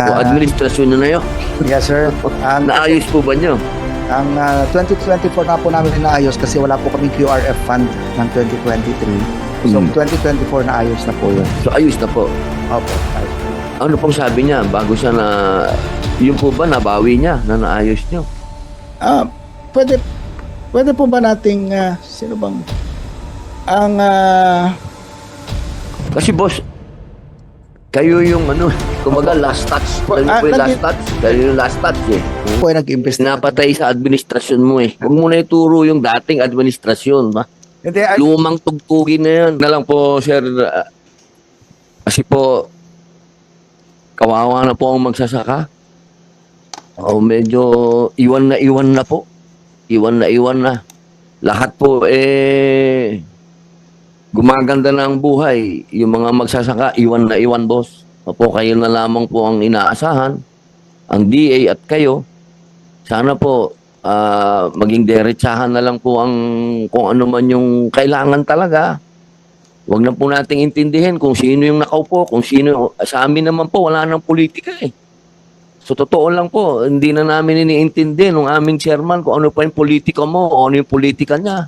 O administrasyon na yun. yes, sir. Ang, Naayos po ba nyo? ang ah, 2024 na po namin inaayos kasi wala po kaming QRF fund ng 2023. So, Mm. 2024 na ayos na po yun. So ayos na po. Opo. ayos po. Ano pong sabi niya bago siya na... Yun po ba nabawi niya na naayos nyo? Ah, pwede pwede po ba nating ah, sino bang ang ah, Kasi boss, kayo yung ano, kumaga last touch. Kayo Ah, yung last touch. Kayo yung last touch eh. po ay nag-invest Napatay sa administrasyon mo eh. Huwag mo na ituro yung dating administrasyon. Ba? Hindi, ay, Lumang tugtugin na yan. Na lang po, sir. ah, kasi po, kawawa na po ang magsasaka. O medyo iwan na iwan na po. Iwan na iwan na. Lahat po eh gumaganda na ang buhay. Yung mga magsasaka, iwan na iwan, boss. Opo, kayo na lamang po ang inaasahan. Ang DA at kayo. Sana po ah, maging derechahan na lang po ang kung ano man yung kailangan talaga. Huwag na po nating intindihin kung sino yung nakaupo, kung sino. Sa amin naman po, wala nang politika eh. So, totoo lang po, hindi na namin iniintindi ng aming chairman kung ano pa yung politika mo o ano yung politika niya.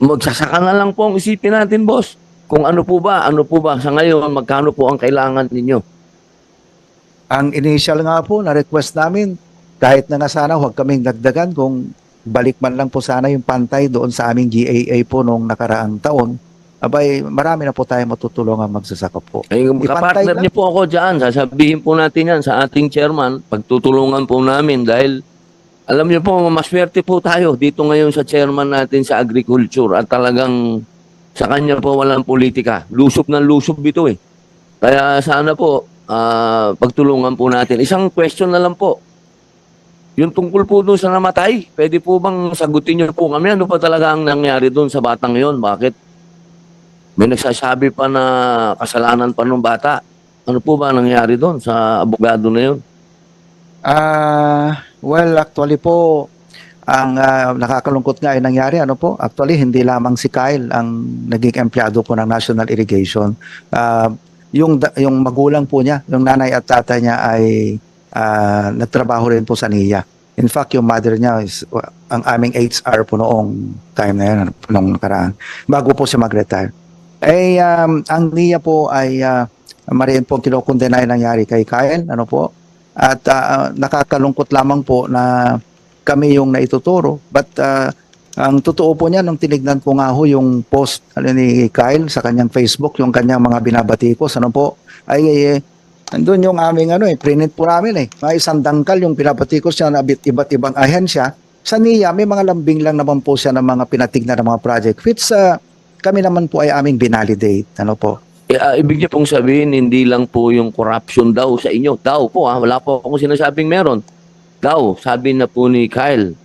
Magsasaka na lang po ang isipin natin, boss. Kung ano po ba, ano po ba, sa ngayon, magkano po ang kailangan ninyo. ang initial nga po na request namin kahit na nga sana huwag kaming dagdagan kung balik man lang po sana yung pantay doon sa aming GAA po nung nakaraang taon. Abay, marami na po tayo matutulungan magsasaka po. Ay, kapartner niyo po ako dyan. Sasabihin po natin yan sa ating chairman. Pagtutulungan po namin dahil alam niyo po, maswerte po tayo dito ngayon sa chairman natin sa agriculture at talagang sa kanya po walang politika. Lusob ng lusob ito eh. Kaya sana po, ah, pagtulungan po natin. Isang question na lang po. Yung tungkol po doon sa namatay, pwede po bang sagutin niyo po kami? Ano pa talaga ang nangyari doon sa batang yon? Bakit may nagsasabi pa na kasalanan pa ng bata. Ano po ba nangyari doon sa abogado na yun? Ah, well, actually po, ang ah, nakakalungkot nga ay nangyari, ano po, actually hindi lamang si Kyle ang naging empleyado po ng National Irrigation. Ah, yung, yung magulang po niya, yung nanay at tatay niya ay ah, nagtrabaho rin po sa NIA. In fact, yung mother niya is uh, ang aming HR po noong time na yun, ano, noong nakaraan, bago po siya mag-retire. Eh, um, ang NIA po ay uh, mariin po kinokondena yung nangyari kay Kyle, ano po, at ah, nakakalungkot lamang po na kami yung naituturo. But ah, ang totoo po niya, nung tinignan ko nga ho yung post ano, ni Kyle sa kanyang Facebook, yung kanyang mga binabatikos, ano po, ay, ay, ay andun yung aming ano eh, printed po namin eh. Mga isang dangkal yung binabatikos niya na iba't ibang ahensya. Sa NIA, may mga lambing lang naman po siya ng mga pinatignan ng mga project which ah, kami naman po ay aming binalidate. Ano po? Eh, ah, ibig niyo pong sabihin, hindi lang po yung corruption daw sa inyo. Daw po, ah, wala po akong sinasabing meron. Daw, sabi na po ni Kyle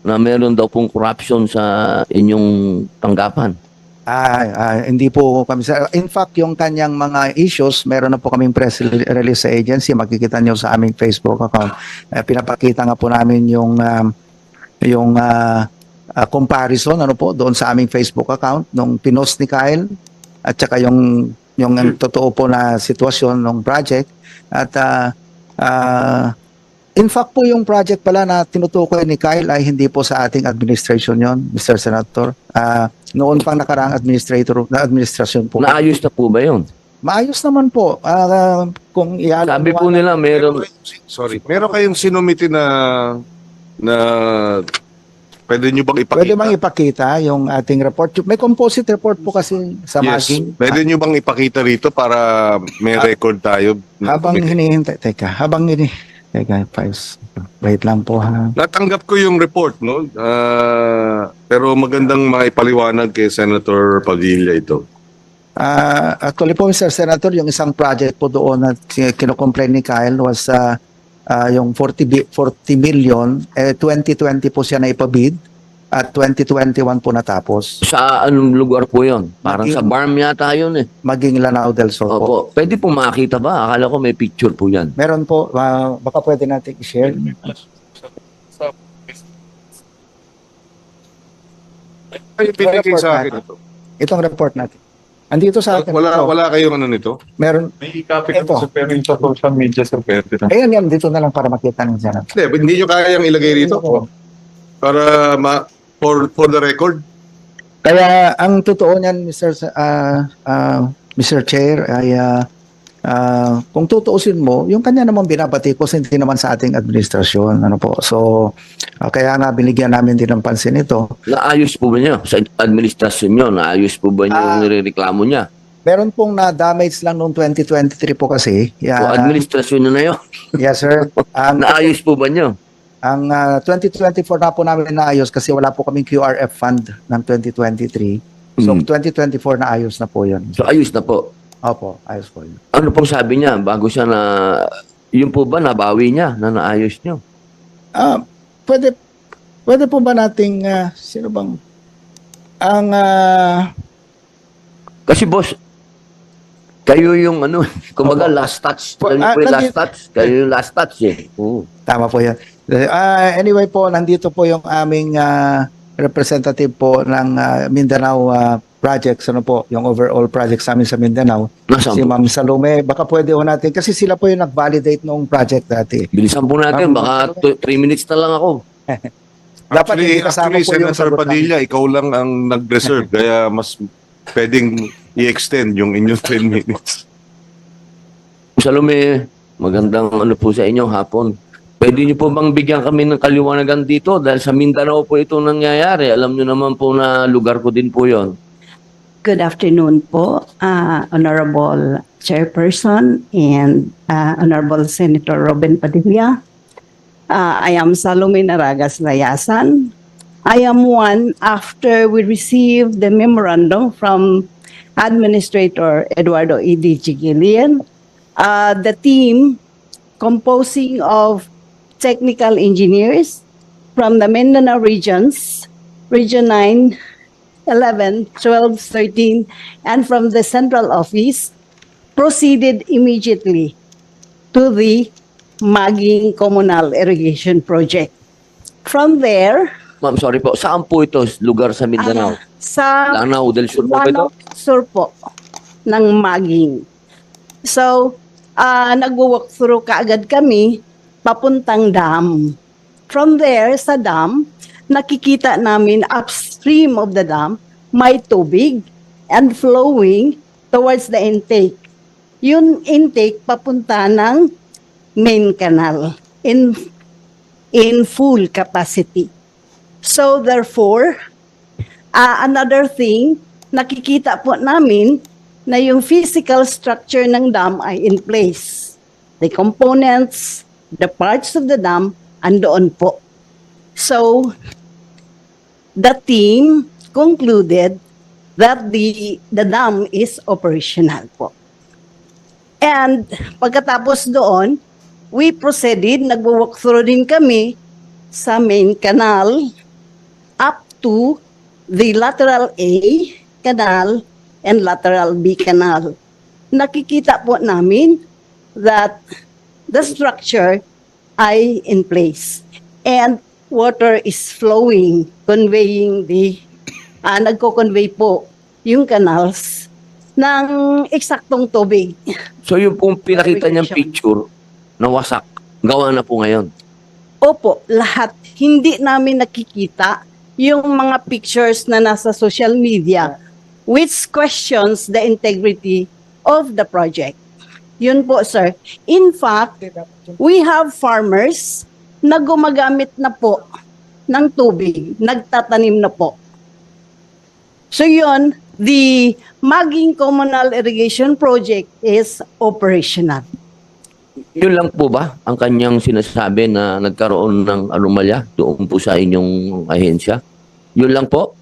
na meron daw pong corruption sa inyong tanggapan. Ah, ah, hindi po kami sa In fact, yung kanyang mga issues, meron na po kaming press release sa agency, makikita niyo sa aming Facebook account. Eh, pinapakita nga po namin yung um, yung ah, ah, comparison ano po doon sa aming Facebook account nung pinost ni Kyle at saka yung yung ang totoo po na sitwasyon ng project at ah, ah, In fact po yung project pala na tinutukoy ni Kyle ay hindi po sa ating administration yon, Mr. Senator. Ah, noon pang nakaraang administrator na administrasyon po. Naayos na po ba yun? Maayos naman po. Ah, kung iyan Sabi po nila, meron... Sorry. Meron kayong sinumiti na na pwede nyo bang ipakita? Pwede bang ipakita yung ating report? May composite report po kasi sa yes. maging. Pwede nyo bang ipakita rito para may Ah, record tayo? Habang hinihintay, teka, habang ini, teka, Pais, wait lang po ha. Natanggap ko yung report, no? Ah, pero magandang maipaliwanag kay Senator Padilla ito. Ah, actually po, Mr. Senator, yung isang project po doon na ki- kinocomplain ni Kyle was ah, ah, yung 40, bi- 40 million, eh, 2020 po siya na ipabid at 2021 po natapos. Sa anong lugar po yun? Parang sa barm yata yun eh. Maging Lanao del Sur po. Opo. Pwede po makita ba? Akala ko may picture po yan. Meron po, ah, baka pwede natin i-share. Ay, binigay sa akin ito. Itong report natin. Andito sa akin. Wala, ito. wala kayong ano nito? Meron. May copy Ito. ko sa pero yung sa social media sa pwede na. Ayan, yan. Dito na lang para makita ng Senate. Hindi, hindi nyo kayang ilagay rito? Para ma, for, for the record? Kaya ang totoo niyan Mr. Sa- ah, ah, Mr. Chair ay ah, ah, kung tutuusin mo, yung kanya naman binabatikos hindi naman sa ating administrasyon, ano po. So ah, kaya nga binigyan namin din ng pansin ito. Naayos po ba niya? Sa administrasyon niyo, naayos po ba niyo Ah. yung nirereklamo niya? Meron pong na-damage lang noong 2023 po kasi. So, Yeah, administrasyon niyo na yun. yes sir. Ang, Naayos po ba niyo? Ang ah, 2024 na po namin naayos kasi wala po kaming QRF fund ng 2023. So Mm. 2024 na ayos na po yun. So, ayos na po. Opo, ayos po yun. Ano pong sabi niya bago siya na... Yun po ba nabawi niya na naayos niyo? Ah, pwede pwede po ba nating ah, sino bang ang ah, Kasi boss, kayo yung ano, kumbaga Opo. last touch. Po- ah, po yung last nandito- touch. Kayo yung last touch eh. Oo. tama po 'yan. Ah, anyway po, nandito po yung aming ah, representative po ng ah, Mindanao ah, projects ano po, yung overall projects namin sa Mindanao. Nasaan Si po? Ma'am Salome, baka pwede ho natin kasi sila po yung nag-validate noong project dati. Bilisan po natin. Um, Baka 3 minutes na lang ako. Dapat Actually, hindi kasama actually po yung Senator Padilla, ikaw lang ang nag-reserve. kaya mas pwedeng i-extend yung inyong 10 minutes. Salome, magandang ano po sa inyo hapon. Pwede niyo po bang bigyan kami ng kaliwanagan dito? Dahil sa Mindanao po ito nangyayari. Alam niyo naman po na lugar ko din po yon. Good afternoon po, uh, Honorable Chairperson and uh, Honorable Senator Robin Padilla. Uh, I am Salome Naragas Layasan. I am one after we received the memorandum from Administrator Eduardo E. D. Gillian. Uh, the team composing of technical engineers from the Mindanao regions, Region 9, 11, 12, 13, and from the central office proceeded immediately to the Maging Communal Irrigation Project. From there, Ma'am, sorry po. Saan po ito lugar sa Mindanao? ah, sa Lanao del Sur po ito? Sur po ng Maging. So, ah nagwo-walk through kaagad kami papuntang dam. From there, sa dam, nakikita namin upstream of the dam, may tubig and flowing towards the intake. Yun intake papunta ng main canal in in full capacity. So therefore, Ah, another thing, nakikita po namin na yung physical structure ng dam ay in place. The components, the parts of the dam, andoon po. So, the team concluded that the, the dam is operational po. And pagkatapos doon, we proceeded, nagwo-walk through din kami sa main canal up to the lateral A canal and lateral B canal. Nakikita po namin that the structure ay in place and water is flowing, conveying the, ah, nagko-convey po yung canals ng eksaktong tubig. So yung pong pinakita niyang picture, nawasak. Gawa na po ngayon. Opo, lahat. Hindi namin nakikita yung mga pictures na nasa social media which questions the integrity of the project. Yun po, sir. In fact, we have farmers na gumagamit na po ng tubig, nagtatanim na po. So yun, the Maging Communal Irrigation Project is operational. Yun lang po ba ang kanyang sinasabi na nagkaroon ng anomalya doon po sa inyong ahensya? Yun lang po?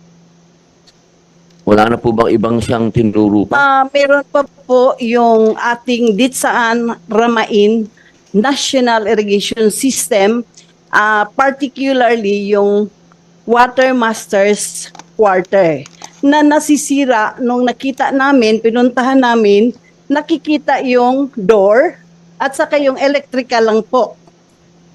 Wala na po bang ibang siyang tinuro pa? Ah, meron pa po yung ating Ditsaan Ramain National Irrigation System, ah, particularly yung Water Masters Quarter na nasisira nung nakita namin, pinuntahan namin, nakikita yung door at saka yung electrical lang po.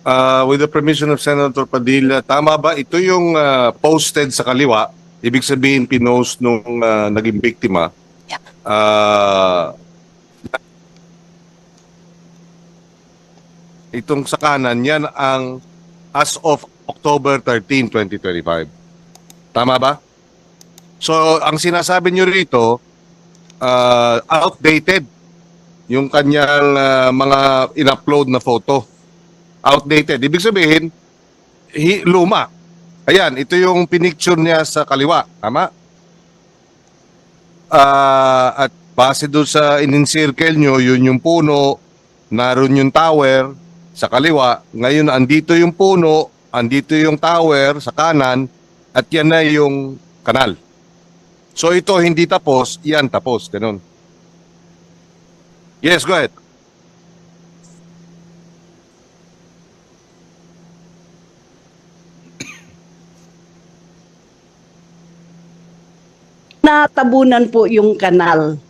Uh, with the permission of Senator Padilla, tama ba ito yung uh, posted sa kaliwa? Ibig sabihin pinost nung uh, naging biktima. ah, itong sa kanan, yan ang as of October 13, 2025. Tama ba? So, ang sinasabi nyo rito, ah, outdated yung kanyang ah, mga in-upload na photo. Outdated. Ibig sabihin, hi- luma. Ayan, ito yung pinicture niya sa kaliwa. Tama? Ah, at base doon sa in-encircle nyo, yun yung puno, naroon yung tower sa kaliwa. Ngayon, andito yung puno, andito yung tower sa kanan, at yan na yung kanal. So ito hindi tapos, yan tapos. Ganun. Yes, go ahead. natabunan po yung kanal.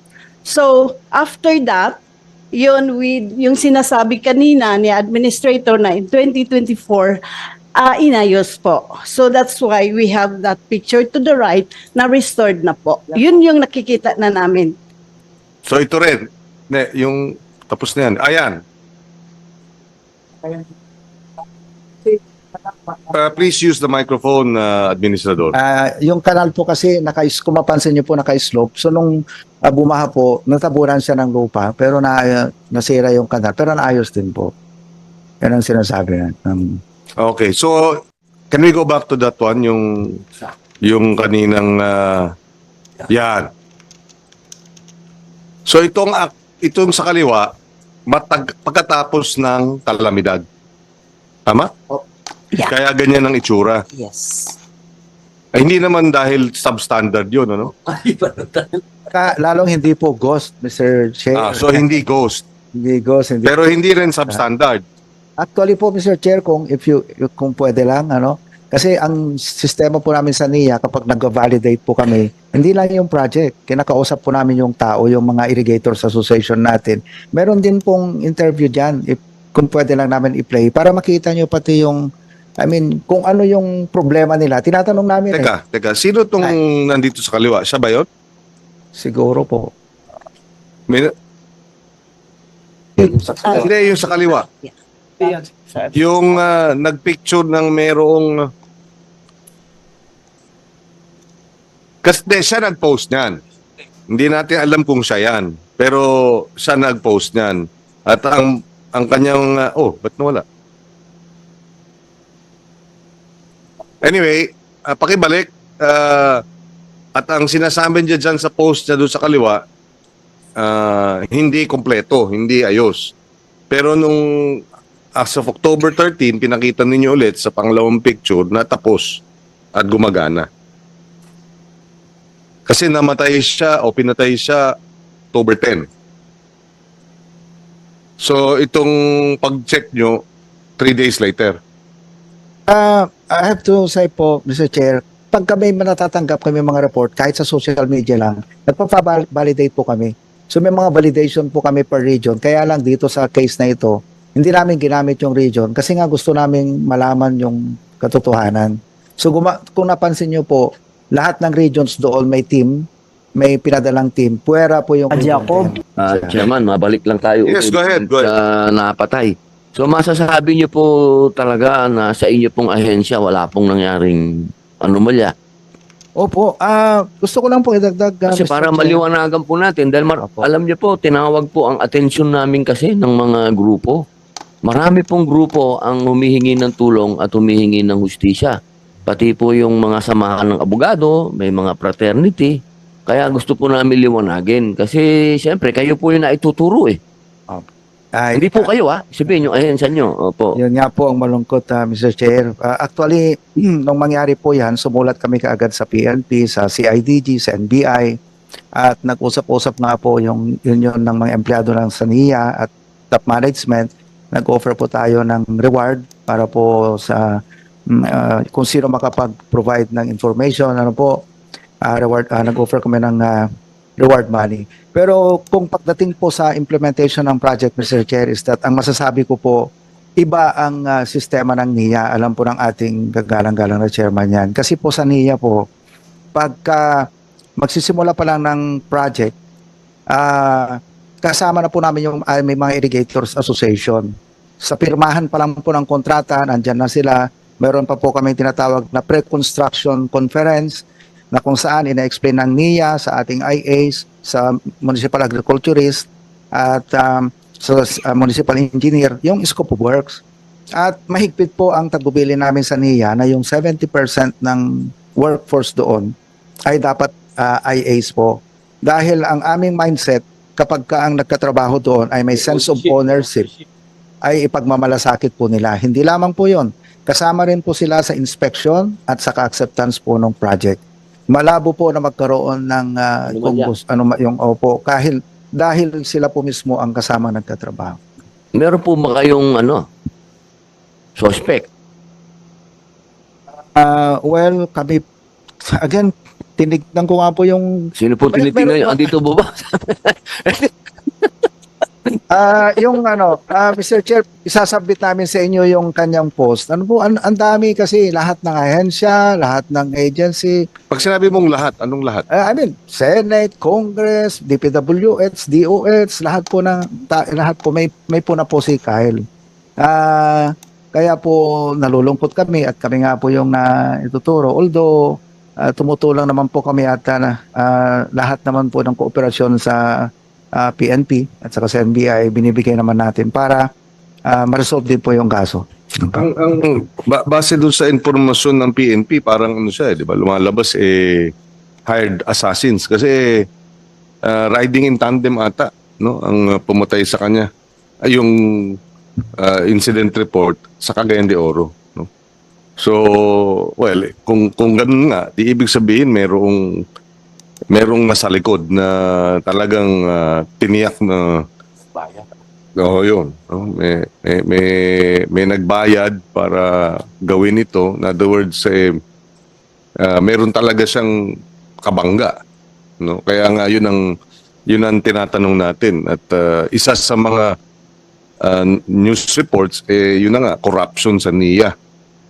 So, after that, yun with yung sinasabi kanina ni administrator na in 2024 ah inayos po. So that's why we have that picture to the right na restored na po. Yun yung nakikita na namin. So ito rin, ne, yung tapos na yan. Ayan. Uh, please use the microphone, uh, Administrador. Ah, yung kanal po kasi naka kung mapansin niyo po naka-slope. So nung ah, bumaha po, natabunan siya ng lupa pero na nasira yung kanal pero naayos din po. Yan ang sinasabi na. Um, Okay, so can we go back to that one, yung yung kaninang uh, yan. So itong ak- itong sa kaliwa, matag, pagkatapos ng kalamidad. Tama? Yeah. Kaya ganyan ang itsura. Yes. Ay, hindi naman dahil substandard yun, ano? ka, lalong hindi po ghost, Mr. Chair. Ah, so hindi ghost. hindi ghost, hindi. Pero hindi rin substandard. Actually po, Mr. Chair, kung if you kung pwede lang, ano, kasi ang sistema po namin sa NIA kapag nag-validate po kami, hindi lang yung project, kinakausap po namin yung tao, yung mga irrigators association natin. Meron din pong interview diyan if kung pwede lang namin i-play para makita nyo pati yung I mean, kung ano yung problema nila. Tinatanong namin eh. Teka, teka. Sino tong nandito sa kaliwa? Siya ba yun? Siguro po. May, hindi, yung sa kaliwa. Yung ah, nagpicture ng merong... Kasi siya nag-post niyan. Hindi natin alam kung siya yan. Pero siya nag-post niyan. At ang ang kanyang... ah, oh, ba't nawala? Anyway, ah, pakibalik. ah, at ang sinasabi niya dyan sa post niya doon sa kaliwa, ah, hindi kompleto, hindi ayos. Pero nung as of October 13, pinakita ninyo ulit sa pangalawang picture na tapos at gumagana. Kasi namatay siya o pinatay siya October 10. So itong pag-check nyo, three days later. Ah, I have to say po, Mr. Chair, pag kami natatanggap kami mga report, kahit sa social media lang, nagpa-validate po kami. So may mga validation po kami per region. Kaya lang dito sa case na ito, hindi namin ginamit yung region kasi nga gusto namin malaman yung katotohanan. So kung napansin nyo po, lahat ng regions doon may team, may pinadalang team. Puwera po yung Jacob. Ah, Chairman, mabalik lang tayo Yes, go ahead, go ahead. napatay. So masasabi niyo po talaga na sa inyo pong ahensya wala pong nangyaring anomalya. Opo, ah gusto ko lang po idagdag. ah, Kasi Mr. para maliwanagan po natin dahil mar- Opo. alam niyo po tinawag po ang atensyon namin kasi ng mga grupo. Marami pong grupo ang humihingi ng tulong at humihingi ng hustisya. Pati po yung mga samahan ng abogado, may mga fraternity. Kaya gusto po namin liwanagin kasi siyempre kayo po yung naituturo eh. Ay, Hindi po kayo ah. Sabihin nyo, ahensya nyo. Opo. Yun nga po ang malungkot, ah, Mr. Chair. Ah, actually, nung mangyari po yan, sumulat kami kaagad sa PNP, sa CIDG, sa NBI, at nag-usap-usap nga po yung union ng mga empleyado ng SANIA at top management. Nag-offer po tayo ng reward para po sa ah, kung sino makapag-provide ng information, ano po, ah, reward, ah, nag-offer kami ng ah, reward money. Pero kung pagdating po sa implementation ng project, Mr. Chair, is that ang masasabi ko po, iba ang ah, sistema ng NIA. Alam po ng ating gagalang-galang na chairman yan. Kasi po sa NIA po, pagka magsisimula pa lang ng project, ah, kasama na po namin yung ah, may mga irrigators association. Sa pirmahan pa lang po ng kontrata, nandyan na sila. Meron pa po kami tinatawag na pre-construction conference na kung saan ina-explain ng NIA sa ating IAs, sa municipal agriculturist at um, sa sa municipal engineer yung scope of works. At mahigpit po ang tagbubili namin sa NIA na yung 70% ng workforce doon ay dapat ah, IAs po. Dahil ang aming mindset kapag ka ang nagkatrabaho doon ay may sense of ownership ay ipagmamalasakit po nila. Hindi lamang po yon. Kasama rin po sila sa inspection at sa acceptance po ng project. Malabo po na magkaroon ng uh, kung ba yan? gus- ano yung opo kahil dahil sila po mismo ang kasama nagkatrabaho. Meron po ba kayong ano, suspect? Ah, well, kami again tinignan ko nga po yung Sino po tinitingnan nyo? Andito po ba? Ah, yung ano, ah, Mr. Chair, isasabit namin sa inyo yung kanyang post. Ano po, ang, ang dami kasi lahat ng ahensya, lahat ng agency, Pag sinabi mong lahat, anong lahat? Uh, I mean, Senate, Congress, DPWH, DOH, lahat po na ta- lahat po may may po na po si Kyle. Ah, kaya po nalulungkot kami at kami nga po yung na ituturo. Although ah, tumutulong naman po kami at ah, ah, lahat naman po ng kooperasyon sa ah, PNP at saka sa NBI binibigay naman natin para ah, ma-resolve din po yung kaso. Ang, ang ba- base dun sa informasyon ng PNP, parang ano siya, eh, di ba? Lumalabas eh hired assassins kasi ah, riding in tandem ata, no? Ang pumatay sa kanya ay yung ah, incident report sa Cagayan de Oro, no? So, well, eh, kung kung ganun nga, di ibig sabihin merong merong nasa likod na talagang ah, tiniyak na Oo, yun. No? May, may, may, may nagbayad para gawin ito. In other words, eh, ah, meron talaga siyang kabangga. No? Kaya nga yun ang, yun ang tinatanong natin. At ah, isa sa mga ah, news reports, eh, yun na nga, corruption sa NIA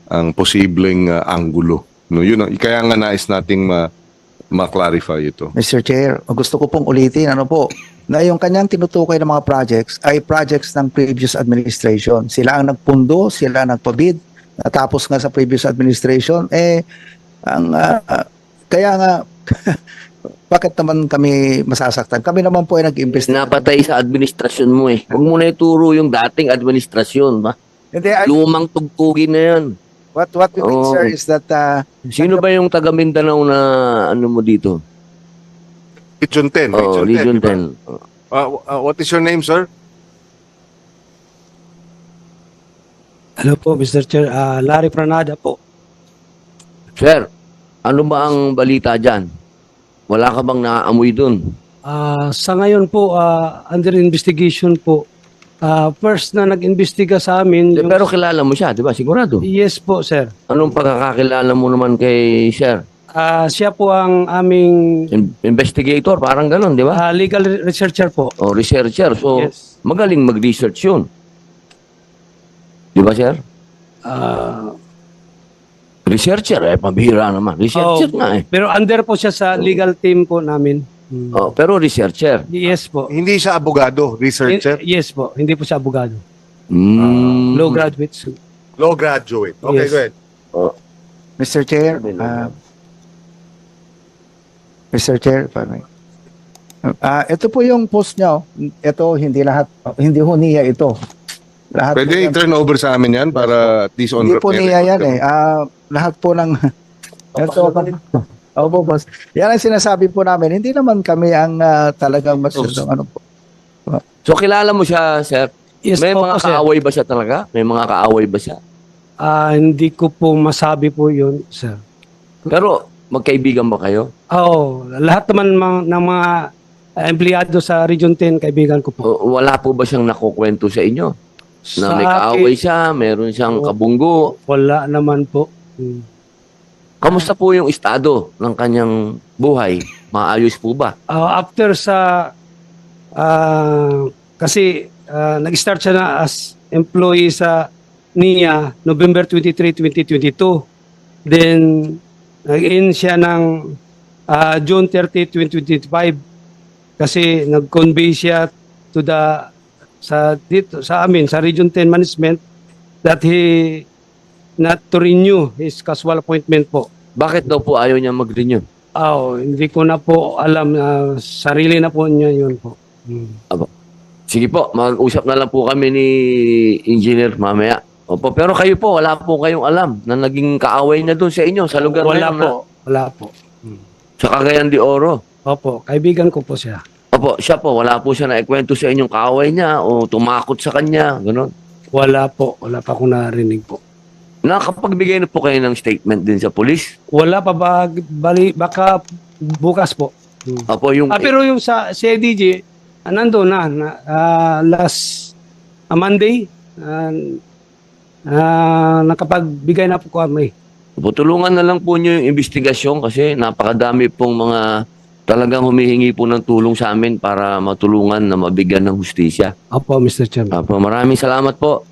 ang posibleng ah, anggulo. No, yun ang, kaya nga nais nating ma, ma-clarify ito. Mr. Chair, gusto ko pong ulitin, ano po, na yung kanyang tinutukoy ng mga projects ay projects ng previous administration. Sila ang nagpundo, sila ang nagpabid, natapos nga sa previous administration, eh, ang, ah, kaya nga, bakit naman kami masasaktan? Kami naman po ay nag-invest. Napatay sa administrasyon mo eh. Huwag mo na ituro yung dating administrasyon, ba? Hindi, I- Lumang tugtugin na yan. What, what we mean, Oo. sir, is that uh, Sino ba yung taga Mindanao na ano mo dito? Region 10. Oh, Region di ba? 10. Ah, ah, what is your name, sir? Hello po, Mr. Chair. Ah, Larry Pranada po. Sir, ano ba ang balita dyan? Wala ka bang naaamoy dun? Ah, sa ngayon po, ah, under investigation po. Ah, first na nag-imbestiga sa amin. yung- Pero kilala mo siya, di ba? Sigurado. yes po, sir. Anong pagkakakilala mo naman kay Sir? Ah, siya po ang aming In- investigator, parang ganun, di ba? ah, legal researcher po. O researcher. So, yes. magaling mag-research yun. Di ba, Sir? Ah, Researcher, eh, pabihira naman. Researcher Oh. nga eh. pero under po siya sa legal team po namin. Hmm. Oh, pero researcher. Yes po. Hindi siya abogado, researcher, yes po. Hindi po siya abogado. Mm. Low graduates. law graduate. Okay, Yes. go ahead. Mr. Chair, uh, Mr. Chair, may. Ah, ito po yung post niya. oh. Ito hindi lahat hindi ho niya ito. Lahat po Pwede yan- i-turn over sa amin yan para at least on Hindi po niya yan eh. Ah, lahat po ng ito Opo, boss. Yan ang sinasabi po namin. Hindi naman kami ang ah, talagang mas ano po. So, kilala mo siya, Sir? Yes May po, mga sir. kaaway ba siya talaga? May mga kaaway ba siya? Ah, hindi ko po masabi po yun, sir. Pero, magkaibigan ba kayo? Oo, lahat naman mga, ng mga ah, empleyado sa Region 10, kaibigan ko po. O, wala po ba siyang nakukwento sa inyo? Na Sa may akin, kaaway siya, meron siyang kabunggo. Wala naman po. Hmm. Kamusta po yung estado ng kanyang buhay? Maayos po ba? Ah, after sa, ah, kasi ah, nag-start siya na as employee sa NIA November 23, 2022. Then, nag-in siya ng ah, June 30, 2025. kasi nag-convey siya to the sa dito sa amin sa Region 10 management that he not to renew his casual appointment po. Bakit daw po ayaw niya mag-renew? Oh, hindi ko na po alam na sarili na po niya yun po. Hmm. Sige po, mag-usap na lang po kami ni engineer mamaya. Opo, pero kayo po, wala po kayong alam na naging kaaway niya doon sa inyo, sa lugar Wala na yun, po, wala po. sa Cagayan de Oro. Opo, kaibigan ko po siya. Opo, siya po, wala po siya naikwento sa inyong kaaway niya o tumakot sa kanya, gano'n. Wala po, wala pa akong narinig po. Nakapagbigay na po kayo ng statement din sa polis. Wala pa ba, bali, baka bukas po. Hmm. Opo, yung... Ah, pero yung sa CIDG, ah, nandun na, na ah, last ah, Monday, ah, ah, nakapagbigay na po kami. Opo, tulungan na lang po niyo yung investigasyon kasi napakadami pong mga talagang humihingi po ng tulong sa amin para matulungan na mabigyan ng hustisya. Opo, Mr. Chairman. Opo, maraming salamat po.